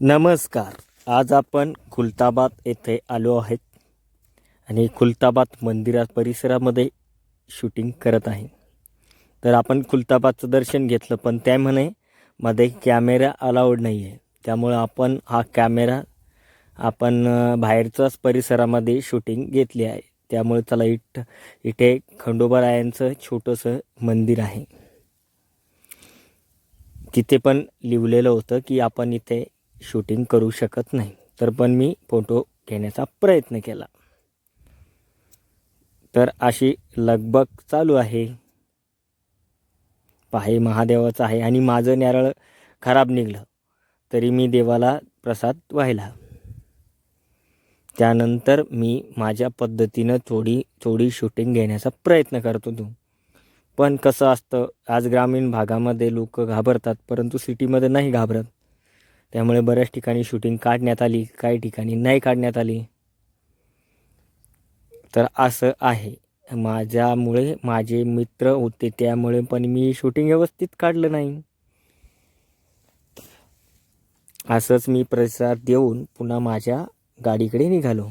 नमस्कार. आज आपण खुलताबाद येथे आलो आहेत आणि खुलताबाद मंदिरा परिसरामध्ये शूटिंग करत आहे. तर आपण खुलताबादचं दर्शन घेतलं पण त्या म्हणे मध्ये कॅमेरा अलाउड नाही आहे त्यामुळं आपण हा कॅमेरा आपण बाहेरच्याच परिसरामध्ये शूटिंग घेतली आहे. त्यामुळे चला इट इथे खंडोबारायांचं छोटंसं मंदिर आहे. तिथे पण लिहिलेलं होतं की आपण इथे शूटिंग करू शकत नाही. तर पण मी फोटो घेण्याचा प्रयत्न केला. तर अशी लगबग चालू आहे. पाहे महादेवाचं आहे आणि माझं नारळ खराब निघलं. तरी मी देवाला प्रसाद व्हायला त्यानंतर मी माझ्या पद्धतीनं थोडी थोडी शूटिंग घेण्याचा प्रयत्न करत होतो. पण कसं असतं आज ग्रामीण भागामध्ये लोक घाबरतात परंतु सिटीमध्ये नाही घाबरत. त्यामुळे बऱ्याच ठिकाणी शूटिंग काढण्यात आली काही ठिकाणी नाही काढण्यात आली. तर असं आहे. माझ्यामुळे माझे मित्र होते त्यामुळे पण मी शूटिंग व्यवस्थित काढलं नाही. असंच मी प्रसाद देऊन पुन्हा माझ्या गाडीकडे निघालो.